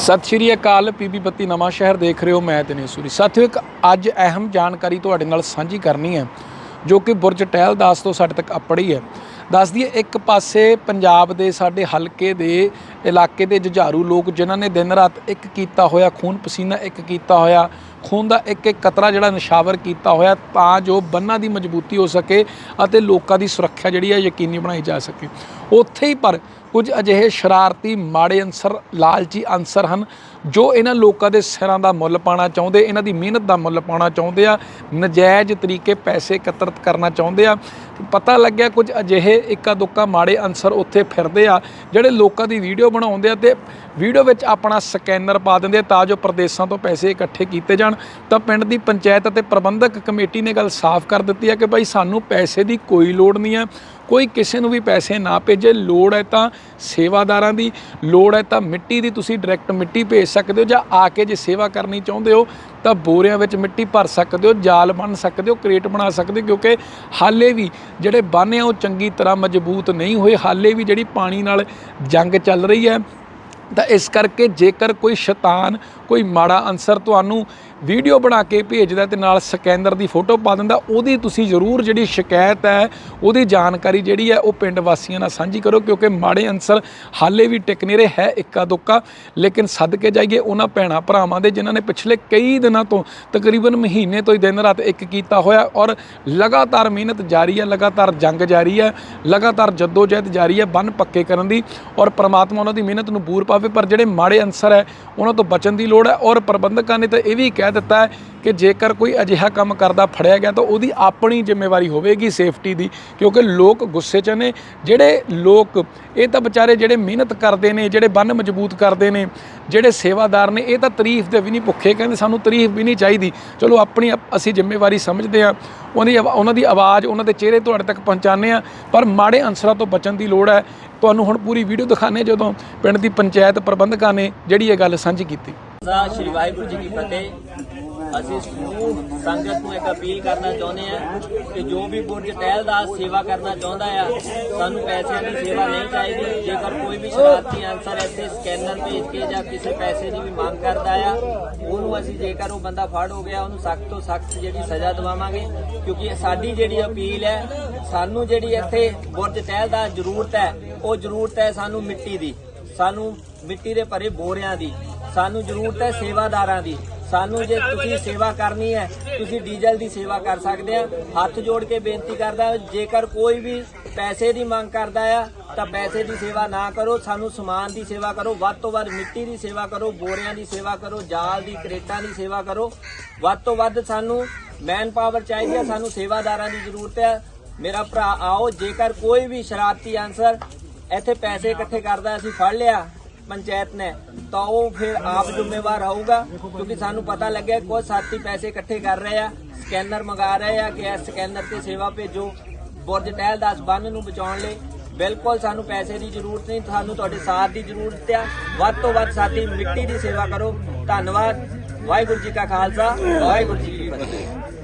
ਸਤਿ ਸ਼੍ਰੀ ਅਕਾਲ ਪੀਬੀ ਬੱਤੀ ਨਵਾਂ ਸ਼ਹਿਰ ਦੇਖ ਰਹੇ ਹੋ ਮੈਂ ਦਿਨੇਸ਼ੂਰੀ ਸਾਥੀਓ, ਇੱਕ ਅੱਜ ਅਹਿਮ ਜਾਣਕਾਰੀ ਤੁਹਾਡੇ ਨਾਲ ਸਾਂਝੀ ਕਰਨੀ ਹੈ, ਜੋ ਕਿ ਬੁਰਜ ਟਹਿਲਦਾਸ ਤੋਂ ਸਾਡੇ ਤੱਕ ਅਪੜੀ ਹੈ। ਦੱਸ ਦਈਏ, ਇੱਕ ਪਾਸੇ ਪੰਜਾਬ ਦੇ ਸਾਡੇ ਹਲਕੇ ਦੇ ਇਲਾਕੇ ਦੇ ਜੁਝਾਰੂ ਲੋਕ, ਜਿਨ੍ਹਾਂ ਨੇ ਦਿਨ ਰਾਤ ਇੱਕ ਕੀਤਾ ਹੋਇਆ ਖੂਨ ਪਸੀਨਾ, ਇੱਕ ਕੀਤਾ ਹੋਇਆ ਖੂਨ ਦਾ ਇੱਕ ਇੱਕ ਕਤਰਾ ਜਿਹੜਾ ਨਿਸ਼ਾਵਰ ਕੀਤਾ ਹੋਇਆ, ਤਾਂ ਜੋ ਬੰਨਾਂ ਦੀ ਮਜ਼ਬੂਤੀ ਹੋ ਸਕੇ ਅਤੇ ਲੋਕਾਂ ਦੀ ਸੁਰੱਖਿਆ ਜਿਹੜੀ ਹੈ ਯਕੀਨੀ ਬਣਾਈ ਜਾ ਸਕੇ। ਉੱਥੇ ਹੀ ਪਰ ਕੁਝ ਅਜਿਹੇ ਸ਼ਰਾਰਤੀ ਮਾੜੇ ਅੰਸਰ ਲਾਲਚੀ ਅੰਸਰ ਹਨ ਜੋ ਇਹਨਾਂ ਲੋਕਾਂ ਦੇ ਸਿਰਾਂ ਦਾ ਮੁੱਲ ਪਾਣਾ ਚਾਹੁੰਦੇ, ਇਹਨਾਂ ਦੀ ਮਿਹਨਤ ਦਾ ਮੁੱਲ ਪਾਣਾ ਚਾਹੁੰਦੇ ਆ, ਨਜਾਇਜ਼ ਤਰੀਕੇ ਪੈਸੇ ਇਕੱਤਰਤ ਕਰਨਾ ਚਾਹੁੰਦੇ ਆ। ਪਤਾ ਲੱਗਿਆ ਕੁਝ ਅਜਿਹੇ ਇੱਕਾ ਦੁੱਕਾ ਮਾੜੇ ਅਨਸਰ ਉੱਥੇ ਫਿਰਦੇ ਆ, ਜਿਹੜੇ ਲੋਕਾਂ ਦੀ ਵੀਡੀਓ ਬਣਾਉਂਦੇ ਆ ਤੇ ਵੀਡੀਓ ਵਿੱਚ ਆਪਣਾ ਸਕੈਨਰ ਪਾ ਦਿੰਦੇ ਆ ਤਾਂ ਜੋ ਪ੍ਰਦੇਸ਼ਾਂ ਤੋਂ ਪੈਸੇ ਇਕੱਠੇ ਕੀਤੇ ਜਾਣ। ਤਾਂ ਪਿੰਡ ਦੀ ਪੰਚਾਇਤ ਅਤੇ ਪ੍ਰਬੰਧਕ ਕਮੇਟੀ ਨੇ ਗੱਲ ਸਾਫ਼ ਕਰ ਦਿੱਤੀ ਹੈ ਕਿ ਭਾਈ ਸਾਨੂੰ ਪੈਸੇ ਦੀ ਕੋਈ ਲੋੜ ਨਹੀਂ ਹੈ ਕੋਈ ਕਿਸੇ ਨੂੰ ਵੀ ਪੈਸੇ ਨਾ ਭੇਜੇ। ਲੋੜ ਹੈ ਤਾਂ ਸੇਵਾਦਾਰਾਂ ਦੀ, ਲੋੜ ਹੈ ਤਾਂ ਮਿੱਟੀ ਦੀ, ਤੁਸੀਂ ਡਾਇਰੈਕਟ ਮਿੱਟੀ ਭੇਜ ਸਕਦੇ ਹੋ ਜਾਂ ਆ ਕੇ ਜੇ ਸੇਵਾ ਕਰਨੀ ਚਾਹੁੰਦੇ ਹੋ ਤਾਂ ਬੋਰਿਆਂ ਵਿੱਚ ਮਿੱਟੀ ਭਰ ਸਕਦੇ ਹੋ, ਜਾਲ ਬਣ ਸਕਦੇ ਹੋ, ਕ੍ਰੇਟ ਬਣਾ ਸਕਦੇ ਹੋ, ਕਿਉਂਕਿ ਹਾਲੇ ਵੀ ਜਿਹੜੇ ਬੰਨ੍ਹ ਆ ਉਹ ਚੰਗੀ ਤਰ੍ਹਾਂ ਮਜ਼ਬੂਤ ਨਹੀਂ ਹੋਏ। ਹਾਲੇ ਵੀ ਜਿਹੜੀ ਪਾਣੀ ਨਾਲ ਜੰਗ ਚੱਲ ਰਹੀ ਹੈ ਤਾਂ ਇਸ ਕਰਕੇ ਜੇਕਰ ਕੋਈ ਸ਼ੈਤਾਨ, ਕੋਈ ਮਾੜਾ ਅੰਸਰ ਤੁਹਾਨੂੰ ਵੀਡੀਓ ਬਣਾ ਕੇ ਭੇਜਦਾ ਤੇ ਨਾਲ ਸਕੈਨਰ ਦੀ ਫੋਟੋ ਪਾ ਦਿੰਦਾ, ਉਹਦੀ ਤੁਸੀਂ ਜ਼ਰੂਰ ਜਿਹੜੀ ਸ਼ਿਕਾਇਤ ਹੈ, ਉਹਦੀ ਜਾਣਕਾਰੀ ਜਿਹੜੀ ਹੈ, ਉਹ ਪਿੰਡ ਵਾਸੀਆਂ ਨਾਲ ਸਾਂਝੀ ਕਰੋ, ਕਿਉਂਕਿ ਮਾੜੇ ਅੰਸਰ ਹਾਲੇ ਵੀ ਟਿਕ ਨਹੀਂ ਰਹੇ, ਹੈ ਇੱਕਾ ਦੁੱਕਾ। ਲੇਕਿਨ ਸਦਕੇ ਜਾਈਏ ਉਹਨਾਂ ਭੈਣਾ ਭਰਾਵਾਂ ਦੇ, ਜਿਨ੍ਹਾਂ ਨੇ ਪਿਛਲੇ ਕਈ ਦਿਨਾਂ ਤੋਂ ਤਕਰੀਬਨ ਮਹੀਨੇ ਤੋਂ ਹੀ ਦਿਨ ਰਾਤ ਇੱਕ ਕੀਤਾ ਹੋਇਆ, ਔਰ ਲਗਾਤਾਰ ਮਿਹਨਤ ਜਾਰੀ ਹੈ, ਲਗਾਤਾਰ ਜੰਗ ਜਾਰੀ ਹੈ, ਲਗਾਤਾਰ ਜਦੋਜਹਿਦ ਜਾਰੀ ਹੈ, ਬੰਨ ਪੱਕੇ ਕਰਨ ਦੀ, ਔਰ ਪ੍ਰਮਾਤਮਾ ਉਹਨਾਂ ਦੀ ਮਿਹਨਤ ਨੂੰ ਬੂਰ ਪਾਵੇ, ਪਰ ਜਿਹੜੇ ਮਾੜੇ ਅੰਸਰ ਹੈ, ਉਹਨਾਂ ਤੋਂ ਬਚਣ ਦੀ ਲੋੜ ਹੈ, ਔਰ ਪ੍ਰਬੰਧਕਾਂ ਨੇ ਤਾਂ ਇਹ ਵੀ ਕਹਿ ਦਿੱਤਾ ਹੈ ਕਿ ਜੇਕਰ ਕੋਈ ਅਜਿਹਾ ਕੰਮ ਕਰਦਾ, ਫੜਿਆ ਗਿਆ, ਤਾਂ ਉਹਦੀ ਆਪਣੀ ਜ਼ਿੰਮੇਵਾਰੀ ਹੋਵੇਗੀ ਸੇਫਟੀ ਦੀ, ਕਿਉਂਕਿ ਲੋਕ ਗੁੱਸੇ 'ਚ ਨੇ। ਜਿਹੜੇ ਲੋਕ, ਇਹ ਤਾਂ ਵਿਚਾਰੇ ਜਿਹੜੇ ਮਿਹਨਤ ਕਰਦੇ ਨੇ, ਜਿਹੜੇ ਬੰਨ ਮਜ਼ਬੂਤ ਕਰਦੇ ਨੇ, ਜਿਹੜੇ ਸੇਵਾਦਾਰ ਨੇ, ਇਹ ਤਾਂ ਤਾਰੀਫ ਦੇ ਵੀ ਨਹੀਂ ਭੁੱਖੇ, ਕਹਿੰਦੇ ਸਾਨੂੰ ਤਾਰੀਫ ਵੀ ਨਹੀਂ ਚਾਹੀਦੀ। ਚਲੋ, ਆਪਣੀ ਅਸੀਂ ਜ਼ਿੰਮੇਵਾਰੀ ਸਮਝਦੇ ਆ ਉਹਦੀ ਆਵਾ- ਉਹਨਾਂ ਦੀ ਆਵਾਜ਼, ਉਹਨਾਂ ਦੇ ਚਿਹਰੇ ਤੁਹਾਡੇ ਤੱਕ ਪਹੁੰਚਾਉਂਦੇ ਆ ਪਰ ਮਾੜੇ ਅੰਸਰਾਂ ਤੋਂ ਬਚਣ ਦੀ ਲੋੜ ਹੈ। ਤੁਹਾਨੂੰ ਹੁਣ ਪੂਰੀ ਵੀਡੀਓ ਦਿਖਾਣੇ ਜਦੋਂ ਪਿੰਡ ਦੀ ਪੰਚਾਇਤ ਪ੍ਰਬੰਧਕਾਂ ਨੇ ਜਿਹੜੀ ਇਹ ਗੱਲ ਸਾਂਝੀ ਕੀਤੀ। ਸਾ ਸ਼੍ਰੀ ਵਾਹਿਗੁਰੂ ਜੀ ਕੀ ਫਤਿਹ। ਅਸੀਂ ਸਮੂਹ ਸੰਗਤ ਨੂੰ ਇੱਕ ਅਪੀਲ ਕਰਨਾ ਚਾਹੁੰਦੇ ਹਾਂ ਕਿ ਜੋ ਵੀ ਬੁਰਜ ਟਹਿਲਦਾਸ ਸੇਵਾ ਕਰਨਾ ਚਾਹੁੰਦਾ ਆ, ਸਾਨੂੰ ਪੈਸੇ ਦੀ ਸੇਵਾ ਨਹੀਂ ਚਾਹੀਦੀ। ਜੇਕਰ ਕੋਈ ਵੀ ਸ਼ਰਾਰਤੀ ਅਨਸਰ ਇੱਥੇ ਸਕੈਨਰ ਭੇਜ ਕੇ ਜਾਂ ਕਿਸੇ ਪੈਸੇ ਦੀ ਵੀ ਮੰਗ ਕਰਦਾ ਆ, ਉਹਨੂੰ ਅਸੀਂ ਜੇਕਰ ਉਹ ਬੰਦਾ ਫੜ ਹੋ ਗਿਆ, ਉਹਨੂੰ ਸਖਤ ਤੋਂ ਸਖਤ ਜਿਹੜੀ ਸਜ਼ਾ ਦਿਵਾਵਾਂਗੇ। ਕਿਉਂਕਿ ਸਾਡੀ ਜਿਹੜੀ ਅਪੀਲ ਹੈ, ਸਾਨੂੰ ਜਿਹੜੀ ਇੱਥੇ ਬੁਰਜ ਟਹਿਲਦਾਸ ਜ਼ਰੂਰਤ ਹੈ, ਉਹ ਜ਼ਰੂਰਤ ਹੈ ਸਾਨੂੰ ਮਿੱਟੀ ਦੀ। ਸਾਨੂੰ ਮਿੱਟੀ ਦੇ ਭਰੇ ਬੋਰਿਆਂ ਦੀ। ਸਾਨੂੰ ਜ਼ਰੂਰਤ ਹੈ ਸੇਵਾਦਾਰਾਂ ਦੀ। ਸਾਨੂੰ ਜੇ ਤੁਸੀਂ ਸੇਵਾ ਕਰਨੀ ਹੈ, ਤੁਸੀਂ ਡੀਜ਼ਲ ਦੀ ਸੇਵਾ ਕਰ ਸਕਦੇ ਆ। ਹੱਥ ਜੋੜ ਕੇ ਬੇਨਤੀ ਕਰਦਾ, ਜੇਕਰ ਕੋਈ ਵੀ ਪੈਸੇ ਦੀ ਮੰਗ ਕਰਦਾ ਆ, ਤਾਂ ਪੈਸੇ ਦੀ ਸੇਵਾ ਨਾ ਕਰੋ। ਸਾਨੂੰ ਸਮਾਨ ਦੀ ਸੇਵਾ ਕਰੋ। ਵੱਧ ਤੋਂ ਵੱਧ ਮਿੱਟੀ ਦੀ ਸੇਵਾ ਕਰੋ, ਬੋਰਿਆਂ ਦੀ ਸੇਵਾ ਕਰੋ, ਜਾਲ ਦੀ, ਕਰੇਟਾਂ ਦੀ ਸੇਵਾ ਕਰੋ। ਵੱਧ ਤੋਂ ਵੱਧ ਸਾਨੂੰ ਮੈਨ ਪਾਵਰ ਚਾਹੀਦੀ ਹੈ ਸਾਨੂੰ ਸੇਵਾਦਾਰਾਂ ਦੀ ਜ਼ਰੂਰਤ ਹੈ ਮੇਰਾ ਭਰਾ, ਆਓ, ਜੇਕਰ ਕੋਈ ਵੀ ਸ਼ਰਾਰਤੀ ਅਨਸਰ ਇੱਥੇ ਪੈਸੇ ਇਕੱਠੇ ਕਰਦਾ, ਅਸੀਂ ਫੜ ਲਿਆ। ਪੰਚਾਇਤ ਨੇ, ਤਾਂ ਉਹ ਫਿਰ ਆਪ ਜ਼ਿੰਮੇਵਾਰ ਹੋਊਗਾ ਕਿਉਂਕਿ ਸਾਨੂੰ ਪਤਾ ਲੱਗਿਆ ਕੋਈ ਸਾਥੀ ਪੈਸੇ ਇਕੱਠੇ ਕਰ ਰਹੇ ਆ, ਸਕੈਨਰ ਮੰਗਾ ਰਹੇ ਆ ਕਿ ਇਸ ਸਕੈਨਰ ਤੇ ਸੇਵਾ ਭੇਜੋ, ਬੁਰਜ ਟਹਿਲਦਾਸ ਬੰਨ ਨੂੰ ਬਚਾਉਣ ਲਈ। ਬਿਲਕੁਲ ਸਾਨੂੰ ਪੈਸੇ ਦੀ ਜ਼ਰੂਰਤ ਨਹੀਂ, ਸਾਨੂੰ ਤੁਹਾਡੇ ਸਾਥ ਦੀ ਜ਼ਰੂਰਤ ਆ। ਵੱਧ ਤੋਂ ਵੱਧ ਸਾਥੀ ਮਿੱਟੀ ਦੀ ਸੇਵਾ ਕਰੋ। ਧੰਨਵਾਦ। ਵਾਹਿਗੁਰੂ ਜੀ ਕਾ ਖਾਲਸਾ, ਵਾਹਿਗੁਰੂ ਜੀ ਕੀ ਫਤਿਹ।